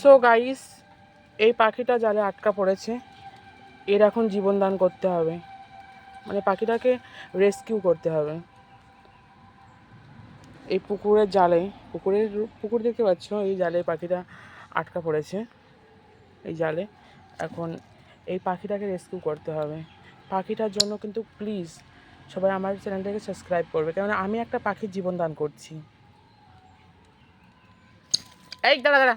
So guys এই পাখিটা জালে আটকা পড়েছে। এর এখন জীবনদান করতে হবে। মানে পাখিটাকে রেস্কিউ করতে হবে। এই পুকুরের জালে, পুকুরের পুকুর দেখতে পাচ্ছ? এই জালে পাখিটা আটকা পড়েছে। এই জালে এখন এই পাখিটাকে রেস্কিউ করতে হবে। পাখিটার জন্য কিন্তু প্লিজ সবাই আমার চ্যানেলটাকে সাবস্ক্রাইব করবে। কারণ আমি একটা পাখির জীবন দান করছি। এই দাঁড়া দাঁড়া।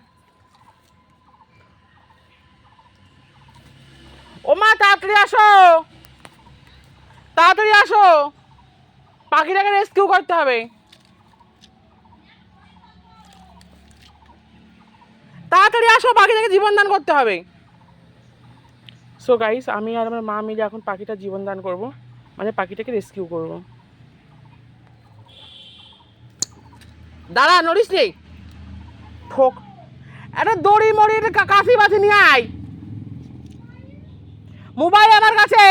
ও মা তাড়াতাড়ি আসো। তাড়াতাড়ি আসো। পাখিটাকে রেস্কিউ করতে হবে। তাড়াতাড়ি আসো, পাখিটাকে জীবন দান করতে হবে। সো গাইস আমি আর আমার মা মিলে এখন পাখিটা জীবন দান করব। মানে পাখিটাকে রেস্কিউ করব। দাঁড়া, নড়িস রে ঠোক। একটা দড়ি মড়ি একটা কাশি বাছি নিয়ে আয়। মোবাইল আমার কাছে।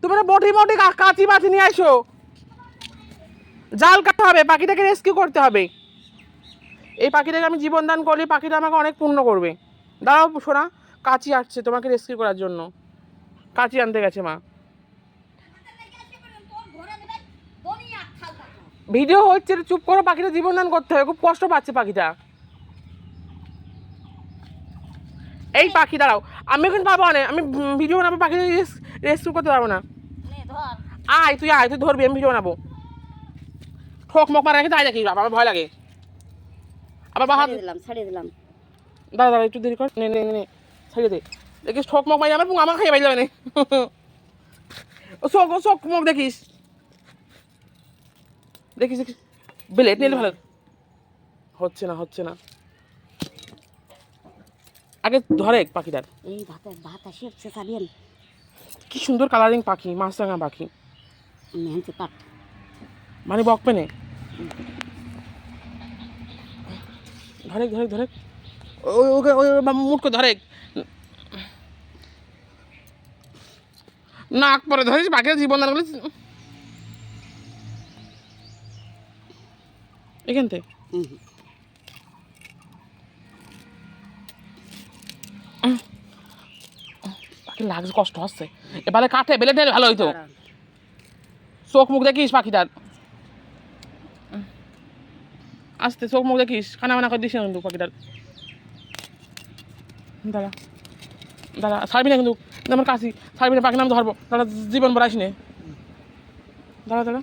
তুমি একটা বটি মটি কাঁচি বাছি নিয়ে আসো জাল কাটতে হবে পাখিটাকে রেস্কিউ করতে হবে। এই পাখিটাকে আমি জীবন দান করলে পাখিটা আমাকে অনেক পূর্ণ করবে। দাঁড়াও শোনা কাঁচি আসছে তোমাকে রেস্কিউ করার জন্য। কাঁচি আনতে গেছে মা। ভিডিও হচ্ছে চুপ করো পাখিটা জীবন দান করতে হবে খুব কষ্ট পাচ্ছে পাখিটা। এই পাখি দাঁড়াও। আমি এখন পাবো না। আমি ভিডিও বানাবো পাখি রেস্কিউ করতে পারব না। আয় তুই আয় তুই ধরবি আমি ভিডিও বানাবো। ঠোক মক মারা রেখে তাই দেখি বাবা আমার ভয় লাগে। আবার বাহাত দিলাম ছাড়িয়ে দিলাম। দাঁড়া দাঁড়া একটু দেরি কর। নে নে নে, ছাড়িয়ে দে। দেখিস ঠোক মক মারি আমার আমার খাইয়ে পাই যাবে না। ও চোখ মুখ দেখিস। দেখিস দেখিস। বিলেট নিলে ভালো। হচ্ছে না হচ্ছে না। আগে ধরে পাখিটার। এই ভাতে ভাত আসি হচ্ছে কি সুন্দর কালারিং পাখি মাছরাঙা পাখি। মানে বকবে নে ধরেক ধরেক ধরেক ওই ওকে ওই মুটকো ধরেক নাক পরে ধরিস বাকিরা জীবন দান করলে এখান থেকে। পাখি লাগছে কষ্ট হচ্ছে। এবারে কাঠে বেলে টেলে ভালো হইতো। চোখ মুখ দেখিস পাখিটার। আস্তে চোখ মুখ দেখিস খানা মানা করে দিস কিন্তু পাখিটার। দাঁড়া দাঁড়া ছাড়বি না কিন্তু আমার কাশি। ছাড়বি না পাখি নাম ধরবো। দাঁড়া জীবন বড়াইস নে দাঁড়া দাঁড়া।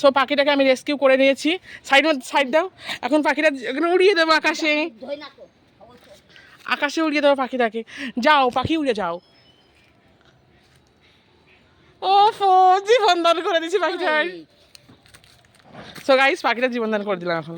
সো পাখিটাকে আমি রেস্কিউ করে নিয়েছি সাইড সাইড দাও। এখন পাখিটা এখানে উড়িয়ে দেবো আকাশে। আকাশে উড়িয়ে দেবো পাখিটাকে। যাও পাখি উড়ে যাও। ও ফো জীবন দান করে দিছি পাখিটার। সো গাইস পাখিটা জীবনদান করে দিলাম এখন।